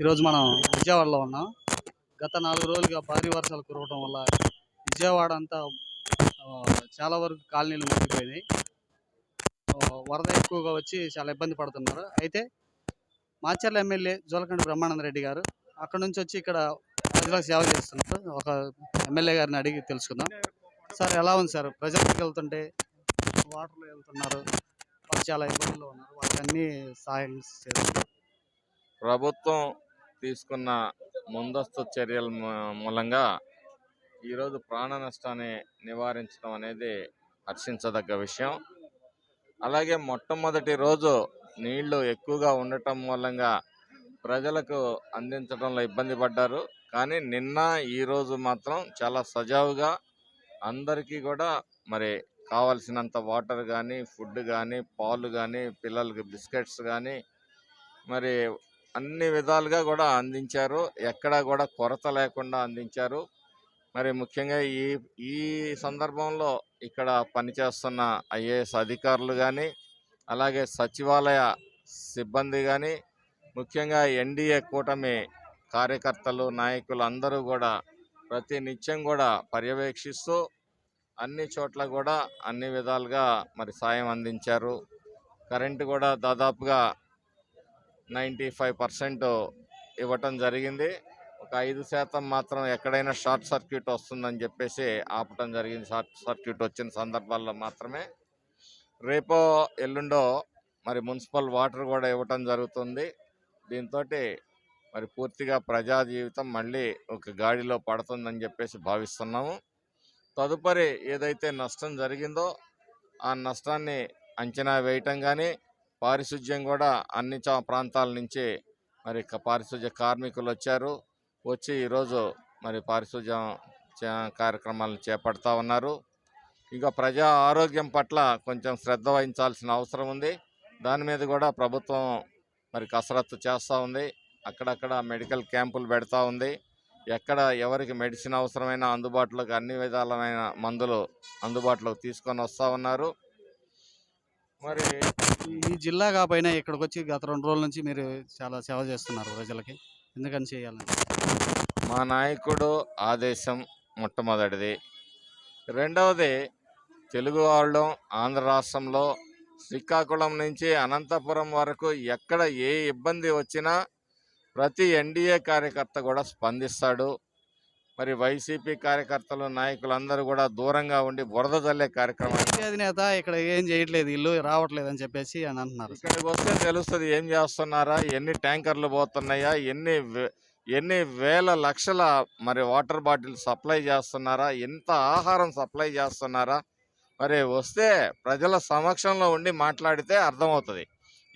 ఈరోజు మనం విజయవాడలో ఉన్నాం. గత నాలుగు రోజులుగా భారీ వర్షాలు కురవడం వల్ల విజయవాడ అంతా చాలా వరకు కాలనీలు మునిగిపోయినాయి. వరద ఎక్కువగా వచ్చి చాలా ఇబ్బంది పడుతున్నారు. అయితే మాచర్ల ఎమ్మెల్యే జోలకండి బ్రహ్మానంద రెడ్డి గారు అక్కడ నుంచి వచ్చి ఇక్కడ ప్రజలకు సేవ చేస్తున్నారు. ఒక ఎమ్మెల్యే గారిని అడిగి తెలుసుకుందాం. సార్ ఎలా ఉంది సార్? ప్రజలకు వెళ్తుంటే వాటర్లో వెళ్తున్నారు. చాలా ఇబ్బందుల్లో ఉన్నారు. వాళ్ళకన్నీ సాయం సహాయం చేస్తారు. ప్రభుత్వం తీసుకున్న ముందస్తు చర్యల మూలంగా ఈరోజు ప్రాణ నష్టాన్ని నివారించడం అనేది హర్షించదగ్గ విషయం. అలాగే మొట్టమొదటి రోజు నీళ్ళు ఎక్కువగా ఉండటం మూలంగా ప్రజలకు అందించడంలో ఇబ్బంది పడ్డారు. కానీ నిన్న ఈరోజు మాత్రం చాలా సజావుగా అందరికీ కూడా మరి కావలసినంత వాటర్ కానీ ఫుడ్ కానీ పాలు కానీ పిల్లలకి బిస్కెట్స్ కానీ మరి అన్ని విధాలుగా కూడా అందించారు. ఎక్కడా కూడా కొరత లేకుండా అందించారు. మరి ముఖ్యంగా ఈ ఈ సందర్భంలో ఇక్కడ పనిచేస్తున్న ఐఏఎస్ అధికారులు కానీ అలాగే సచివాలయ సిబ్బంది కానీ ముఖ్యంగా ఎన్డీఏ కూటమి కార్యకర్తలు నాయకులు అందరూ కూడా ప్రతి నిత్యం కూడా పర్యవేక్షిస్తూ అన్ని చోట్ల కూడా అన్ని విధాలుగా మరి సాయం అందించారు. కరెంటు కూడా దాదాపుగా నైంటీ ఫైవ్ పర్సెంట్ ఇవ్వటం జరిగింది. ఒక ఐదు శాతం మాత్రం ఎక్కడైనా షార్ట్ సర్క్యూట్ వస్తుందని చెప్పేసి ఆపటం జరిగింది. షార్ట్ సర్క్యూట్ వచ్చిన సందర్భాల్లో మాత్రమే. రేపో ఎల్లుండో మరి మున్సిపల్ వాటర్ కూడా ఇవ్వటం జరుగుతుంది. దీంతో మరి పూర్తిగా ప్రజా జీవితం మళ్ళీ ఒక గాడిలో పడుతుందని చెప్పేసి భావిస్తున్నాము. తదుపరి ఏదైతే నష్టం జరిగిందో ఆ నష్టాన్ని అంచనా వేయటం కానీ పారిశుధ్యం కూడా అన్ని చా ప్రాంతాల నుంచి మరి క- పారిశుధ్య కార్మికులు వచ్చారు. వచ్చి ఈరోజు మరి పారిశుధ్యం కార్యక్రమాలను చేపడతా ఉన్నారు. ఇంకా ప్రజా ఆరోగ్యం పట్ల కొంచెం శ్రద్ధ వహించాల్సిన అవసరం ఉంది. దాని మీద కూడా ప్రభుత్వం మరి కసరత్తు చేస్తూ ఉంది. అక్కడక్కడ మెడికల్ క్యాంపులు పెడతా ఉంది. ఎక్కడ ఎవరికి మెడిసిన్ అవసరమైన అందుబాటులోకి అన్ని విధాలమైన మందులు అందుబాటులోకి తీసుకొని వస్తూ ఉన్నారు. మరి ఈ జిల్లా కాకపోయినా ఇక్కడికి వచ్చి గత రెండు రోజుల నుంచి మీరు చాలా సేవ చేస్తున్నారు ప్రజలకి. ఎందుకని చేయాలని? మా నాయకుడు ఆదేశం మొట్టమొదటిది. రెండవది తెలుగు వాళ్ళం ఆంధ్ర రాష్ట్రంలో శ్రీకాకుళం నుంచి అనంతపురం వరకు ఎక్కడ ఏ ఇబ్బంది వచ్చినా ప్రతి ఎన్డీఏ కార్యకర్త కూడా స్పందిస్తాడు. మరి వైసీపీ కార్యకర్తలు నాయకులందరూ కూడా దూరంగా ఉండి బురద జల్లే కార్యక్రమం అధినేత ఇక్కడ ఏం చేయట్లేదు ఇల్లు రావట్లేదు అని చెప్పేసి అని అంటున్నారు. ఇక్కడికి వస్తే తెలుస్తుంది ఏం చేస్తున్నారా ఎన్ని ట్యాంకర్లు పోతున్నాయా ఎన్ని ఎన్ని వేల లక్షల మరి వాటర్ బాటిల్ సప్లై చేస్తున్నారా ఎంత ఆహారం సప్లై చేస్తున్నారా? మరి వస్తే ప్రజల సమక్షంలో ఉండి మాట్లాడితే అర్థమవుతుంది.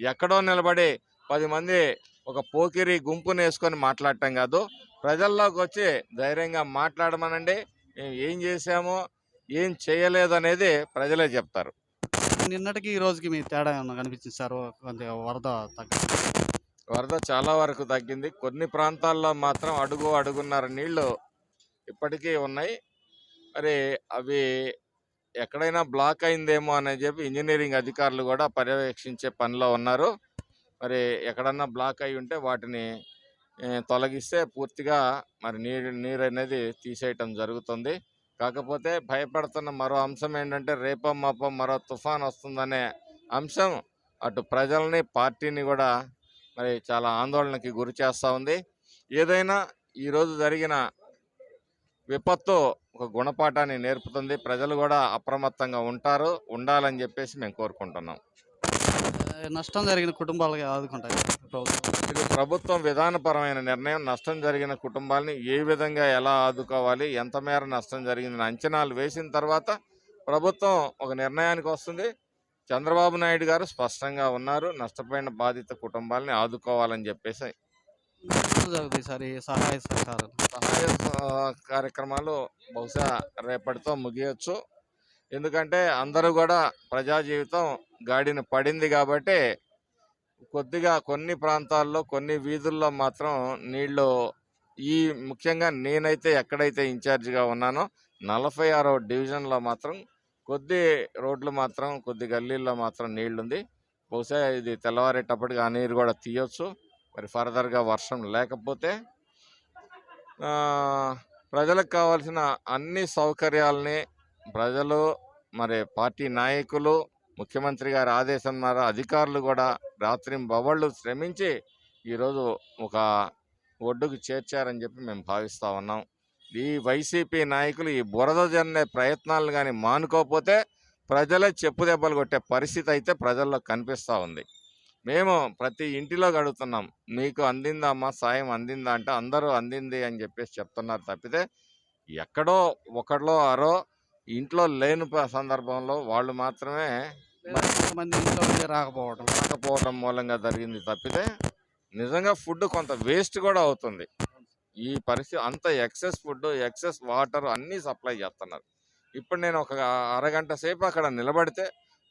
ఎక్కడో నిలబడి పది మంది ఒక పోకిరి గుంపుని వేసుకొని మాట్లాడటం కాదు ప్రజల్లోకి వచ్చి ధైర్యంగా మాట్లాడమనండి. మేము ఏం చేసామో ఏం చేయలేదు అనేది ప్రజలే చెప్తారు. నిన్నటికి ఈ రోజుకి మీ తేడా ఏమన్నా కనిపించింది సార్? కొద్దిగా వరద తగ్గ వరద చాలా వరకు తగ్గింది. కొన్ని ప్రాంతాల్లో మాత్రం అడుగు అడుగున్నర నీళ్ళు ఇప్పటికీ ఉన్నాయి. మరి అవి ఎక్కడైనా బ్లాక్ అయిందేమో అని చెప్పి ఇంజనీరింగ్ అధికారులు కూడా పర్యవేక్షించే పనిలో ఉన్నారు. మరి ఎక్కడన్నా బ్లాక్ అయి ఉంటే వాటిని తొలగిస్తే పూర్తిగా మరి నీరు నీరు అనేది తీసేయటం జరుగుతుంది. కాకపోతే భయపడుతున్న మరో అంశం ఏంటంటే రేపం మాపం మరో తుఫాన్ వస్తుందనే అంశం అటు ప్రజల్ని పార్టీని కూడా మరి చాలా ఆందోళనకి గురి చేస్తూ ఉంది. ఏదైనా ఈరోజు జరిగిన విపత్తు ఒక గుణపాఠాన్ని నేర్పుతుంది. ప్రజలు కూడా అప్రమత్తంగా ఉంటారు ఉండాలని చెప్పేసి మేము కోరుకుంటున్నాం. నష్టం జరిగిన కుటుంబాలకి ఆదుకుంటాయి. ప్రభుత్వం. ఇది ప్రభుత్వం విధానపరమైన నిర్ణయం నష్టం జరిగిన కుటుంబాలని ఏ విధంగా ఎలా ఆదుకోవాలి ఎంత మేర నష్టం జరిగిందని అంచనాలు వేసిన తర్వాత ప్రభుత్వం ఒక నిర్ణయానికి వస్తుంది. చంద్రబాబు నాయుడు గారు స్పష్టంగా ఉన్నారు నష్టపోయిన బాధిత కుటుంబాలని ఆదుకోవాలని చెప్పేసి. జరుగుతాయి సార్ ఈ సహాయ సహకారాలు? సహాయ కార్యక్రమాలు బహుశా రేపటితో ముగియొచ్చు. ఎందుకంటే అందరూ కూడా ప్రజా జీవితం గాడిన పడింది కాబట్టి కొద్దిగా కొన్ని ప్రాంతాల్లో కొన్ని వీధుల్లో మాత్రం నీళ్ళు ఈ ముఖ్యంగా నేనైతే ఎక్కడైతే ఇన్ఛార్జిగా ఉన్నానో నలభై ఆరో డివిజన్లో మాత్రం కొద్ది రోడ్లు మాత్రం కొద్ది గల్లీల్లో మాత్రం నీళ్ళుంది బహుశా ఇది తెల్లవారేటప్పటికి ఆ నీరు కూడా తీయొచ్చు. మరి ఫర్దర్గా వర్షం లేకపోతే ప్రజలకు కావాల్సిన అన్ని సౌకర్యాలని ప్రజలు మరి పార్టీ నాయకులు ముఖ్యమంత్రి గారి ఆదేశం మేర అధికారులు కూడా రాత్రి బవళ్ళు శ్రమించి ఈరోజు ఒక ఒడ్డుకు చేర్చారని చెప్పి మేము భావిస్తూ ఉన్నాం. ఈ వైసీపీ నాయకులు ఈ బురద జన్నే ప్రయత్నాలు కానీ మానుకోకపోతే ప్రజలే చెప్పు దెబ్బలు కొట్టే పరిస్థితి అయితే ప్రజల్లో కనిపిస్తూ ఉంది. మేము ప్రతి ఇంటిలో అడుగుతున్నాం మీకు అందిందా అమ్మా? సాయం అందిందా? అంటే అందరూ అందింది అని చెప్పేసి చెప్తున్నారు తప్పితే ఎక్కడో ఒకడో అరో ఇంట్లో లేని సందర్భంలో వాళ్ళు మాత్రమే కొంతమంది ఇంట్లో రాకపోవడం రాకపోవడం మూలంగా జరిగింది తప్పితే నిజంగా ఫుడ్ కొంత వేస్ట్ కూడా అవుతుంది. ఈ పరిస్థితి అంత ఎక్సెస్ ఫుడ్ ఎక్సెస్ వాటర్ అన్నీ సప్లై చేస్తున్నారు. ఇప్పుడు నేను ఒక అరగంట సేపు అక్కడ నిలబడితే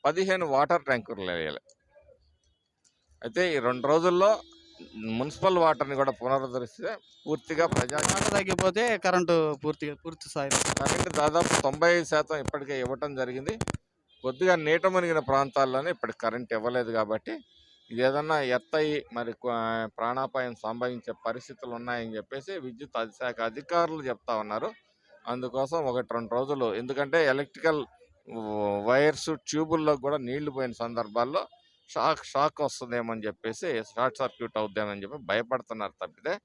పదిహేను వాటర్ ట్యాంకర్లు వేయాలి అయితే ఈ రెండు రోజుల్లో మున్సిపల్ వాటర్ని కూడా పునరుద్ధరిస్తే పూర్తిగా ప్రజా తగ్గిపోతే కరెంటు పూర్తిగా పూర్తి స్థాయిలో. కరెంట్ దాదాపు తొంభై ఐదు శాతం ఇప్పటికే ఇవ్వటం జరిగింది. కొద్దిగా నీట మునిగిన ప్రాంతాల్లోనే ఇప్పటికి కరెంట్ ఇవ్వలేదు కాబట్టి ఇది ఏదన్నా ఎత్తయి మరి ప్రాణాపాయం సంభవించే పరిస్థితులు ఉన్నాయని చెప్పేసి విద్యుత్ శాఖ అధికారులు చెప్తా ఉన్నారు. అందుకోసం ఒకటి రెండు రోజులు ఎందుకంటే ఎలక్ట్రికల్ వైర్స్ ట్యూబుల్లో కూడా నీళ్ళు పోయిన సందర్భాల్లో షాక్ షాక్ వస్తుందేమో అని చెప్పేసి షార్ట్ సర్క్యూట్ అవుద్దేమని చెప్పి భయపడుతున్నారు తప్పితే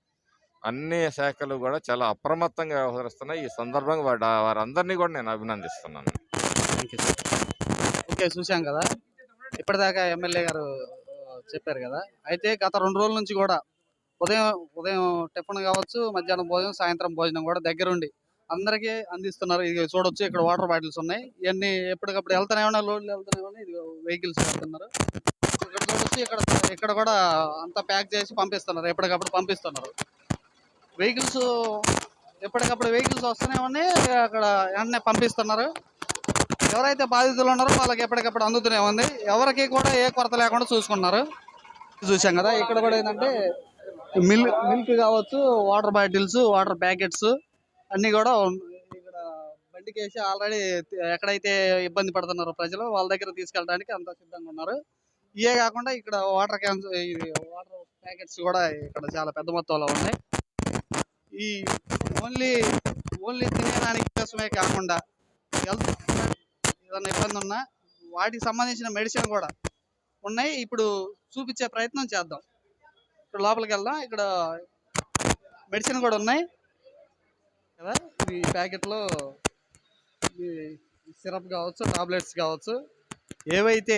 అన్ని శాఖలు కూడా చాలా అప్రమత్తంగా వ్యవహరిస్తున్నాయి. ఈ సందర్భంగా వాడ- వారందరినీ కూడా నేను అభినందిస్తున్నాను. ఓకే చూసాం కదా. ఇప్పటిదాకా ఎమ్మెల్యే గారు చెప్పారు కదా. అయితే గత రెండు రోజుల నుంచి కూడా ఉదయం ఉదయం టిఫిన్ కావచ్చు మధ్యాహ్నం భోజనం సాయంత్రం భోజనం కూడా దగ్గరుండి అందరికీ అందిస్తున్నారు. ఇది చూడొచ్చు ఇక్కడ వాటర్ బాటిల్స్ ఉన్నాయి. ఇవన్నీ ఎప్పటికప్పుడు వెళ్తానే ఉన్నాయి లోడ్లు వెళ్తానే ఉన్నాయి ఇది వెహికల్స్ వెళ్తున్నారు. ఇక్కడ చూడొచ్చు ఇక్కడ ఇక్కడ కూడా అంతా ప్యాక్ చేసి పంపిస్తున్నారు. ఎప్పటికప్పుడు పంపిస్తున్నారు. వెహికల్స్ ఎప్పటికప్పుడు వెహికల్స్ వస్తూనే ఉన్నాయి. అక్కడ వెంటనే పంపిస్తున్నారు. ఎవరైతే బాధితులు ఉన్నారో వాళ్ళకి ఎప్పటికప్పుడు అందుతూనే ఉంది. ఎవరికి కూడా ఏ కొరత లేకుండా చూసుకున్నారు. చూసాం కదా ఇక్కడ కూడా ఏంటంటే మిల్క్ మిల్క్ కావచ్చు వాటర్ బాటిల్స్ వాటర్ ప్యాకెట్స్ అన్నీ కూడా ఇక్కడ బండికి వేసి ఆల్రెడీ ఎక్కడైతే ఇబ్బంది పడుతున్నారో ప్రజలు వాళ్ళ దగ్గర తీసుకెళ్ళడానికి అంత సిద్ధంగా ఉన్నారు. ఇవే కాకుండా ఇక్కడ వాటర్ క్యాన్స్ ఇది వాటర్ ప్యాకెట్స్ కూడా ఇక్కడ చాలా పెద్ద మొత్తంలో ఉన్నాయి. ఈ ఓన్లీ ఓన్లీ తినేదానికి కోసమే కాకుండా హెల్త్ ఏదైనా ఇబ్బంది ఉన్నా వాటికి సంబంధించిన మెడిసిన్ కూడా ఉన్నాయి. ఇప్పుడు చూపించే ప్రయత్నం చేద్దాం. ఇక్కడ లోపలికి వెళ్దాం. ఇక్కడ మెడిసిన్ కూడా ఉన్నాయి. కదా? ఈ ప్యాకెట్లో సిరప్ కావచ్చు టాబ్లెట్స్ కావచ్చు ఏవైతే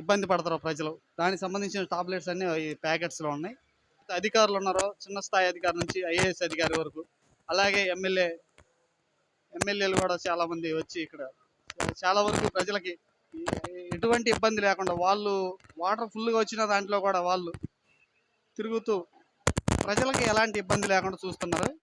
ఇబ్బంది పడతారో ప్రజలు. దానికి సంబంధించిన టాబ్లెట్స్ అన్నీ ఈ ప్యాకెట్స్లో ఉన్నాయి. అధికారులు ఉన్నారో చిన్న స్థాయి అధికారి నుంచి ఐఏఎస్ అధికారి వరకు అలాగే ఎమ్మెల్యే ఎమ్మెల్యేలు కూడా చాలామంది వచ్చి ఇక్కడ చాలా వరకు ప్రజలకి ఎటువంటి ఇబ్బంది లేకుండా వాళ్ళు వాటర్ ఫుల్గా వచ్చిన దాంట్లో కూడా వాళ్ళు తిరుగుతూ ప్రజలకి ఎలాంటి ఇబ్బంది లేకుండా చూస్తున్నారు.